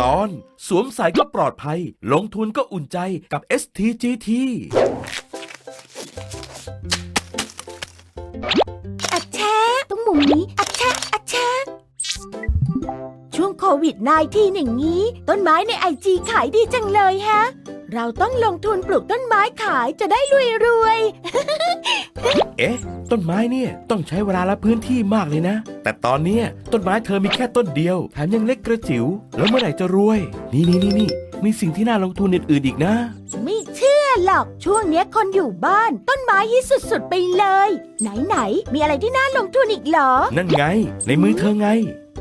ตอนสวมใส่ก็ปลอดภัย ลงทุนก็อุ่นใจกับ STGT อัดแชะตรงมุมนี้อัดแชะอัดแชะช่วงโควิด -19 อย่างนี้ ต้นไม้ในไอจีขายดีจังเลยฮะ เราต้องลงทุนปลูกต้นไม้ขายจะได้รวยรวยๆเอ๊ะ ต้นไม้เนี่ย ต้องใช้เวลาและพื้นที่มากเลยนะ แต่ตอนเนี้ยต้นไม้เธอมีแค่ต้นเดียว แถมยังเล็กกระจิ๋ว แล้วเมื่อไหร่จะรวย นี่นี่นี่นี่มีสิ่งที่น่าลงทุนอื่นๆอีกนะ ไม่เชื่อหรอก ช่วงเนี้ยคนอยู่บ้าน ต้นไม้ฮิตสุดๆไปเลย ไหนๆมีอะไรที่น่าลงทุนอีกเหรอ นั่นไง ในมือเธอไง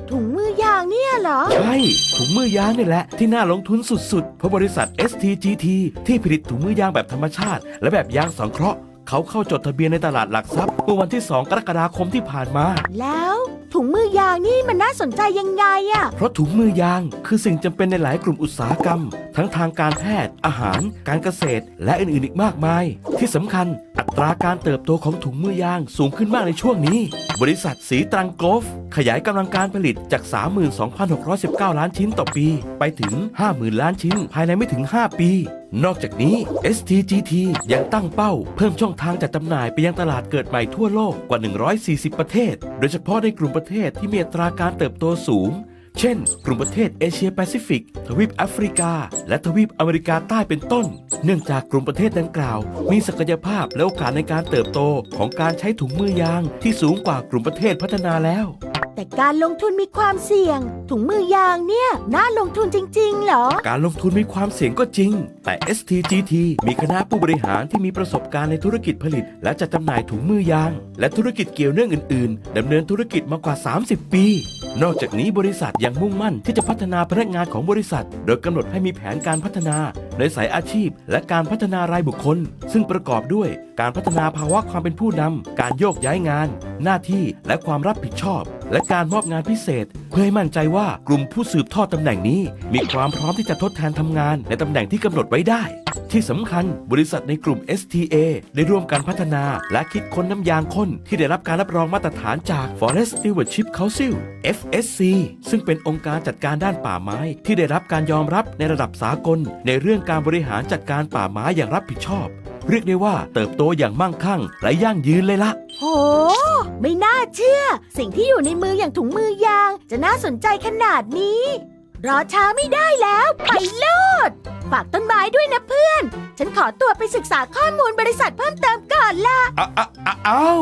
ถุงมือยางเนี่ยเหรอ ใช่ ถุงมือยางนี่แหละที่น่าลงทุนสุดๆ เพราะบริษัท STGT ที่ผลิตถุงมือยางแบบธรรมชาติ และแบบยางสังเคราะห์ เขาเข้าจดทะเบียนในตลาดหลักทรัพย์เมื่อวันที่ 2 กรกฎาคมที่ผ่านมา แล้วถุงมือยางนี่มันน่าสนใจยังไงอะเพราะถุงมือยางคือสิ่งจำเป็นในหลายกลุ่มอุตสาหกรรม ทั้งทางการแพทย์ อาหาร การเกษตร และอื่นๆอีกมากมาย ที่สำคัญอัตราการเติบโตของถุงมือยางสูงขึ้นมากในช่วงนี้ บริษัทสีตรังโกลฟ ขยายกำลังการผลิตจาก 32,619 ล้านชิ้นต่อปี ไปถึง 50,000 ล้านชิ้น ภายในไม่ถึง 5 ปี นอกจากนี้ STGT ยังตั้งเป้า เพิ่มช่องทางจัดจำหน่ายไปยังตลาดเกิดใหม่ทั่วโลกกว่า 140 ประเทศ โดยเฉพาะในกลุ่มประเทศที่มีอัตราการเติบโตสูง เช่น กลุ่มประเทศเอเชียแปซิฟิก ทวีปแอฟริกา และทวีปอเมริกาใต้เป็นต้น เนื่องจากกลุ่มประเทศดังกล่าว มีศักยภาพและโอกาสในการเติบโตของการใช้ถุงมือยางที่สูงกว่ากลุ่มประเทศพัฒนาแล้ว แต่การลงทุนมีความเสี่ยง ถุงมือยางเนี่ย น่าลงทุนจริงๆเหรอ การลงทุนมีความเสี่ยงก็จริง แต่ STGT มีคณะผู้บริหารที่มีประสบการณ์ในธุรกิจผลิต และจัดจำหน่ายถุงมือยาง และธุรกิจเกี่ยวเนื่องอื่น ๆดำเนินธุรกิจมากว่า 30 ปี นอกจากนี้บริษัทยังมุ่งมั่นที่จะพัฒนาพนักงานของบริษัท โดยกำหนดให้มีแผนการพัฒนา ในสายอาชีพ และการพัฒนารายบุคคล ซึ่งประกอบด้วยการพัฒนาภาวะความเป็นผู้นำการโยกย้ายงาน หน้าที่และความรับผิดชอบ และการมอบงานพิเศษ พื่อให้มั่นใจว่ากลุ่มผู้สืบทอดตำแหน่งนี้ มีความพร้อมที่จะทดแทนทำงานในตำแหน่งที่กำหนดไว้ได้ ที่สำคัญบริษัทในกลุ่ม STA ได้ร่วมกันพัฒนาและคิดค้นน้ำยางข้น ที่ได้รับการรับรองมาตรฐานจาก Forest Stewardship Council FSC ซึ่งเป็นองค์การจัดการด้านป่าไม้ ที่ได้รับการยอมรับในระดับสากล ในเรื่องการบริหารจัดการป่าไม้อย่างรับผิดชอบ เรียกได้ว่าเติบโตอย่างมั่งคั่งและยั่งยืนเลยละ โห ไม่น่าเชื่อ สิ่งที่อยู่ในมืออย่างถุงมือยาง จะน่าสนใจขนาดนี้ รอช้าไม่ได้แล้ว ไปโลด ฝากต้นไม้ด้วยนะเพื่อน ฉันขอตัวไปศึกษาข้อมูลบริษัทเพิ่มเติมก่อนละ อ้าอ้าอ้าว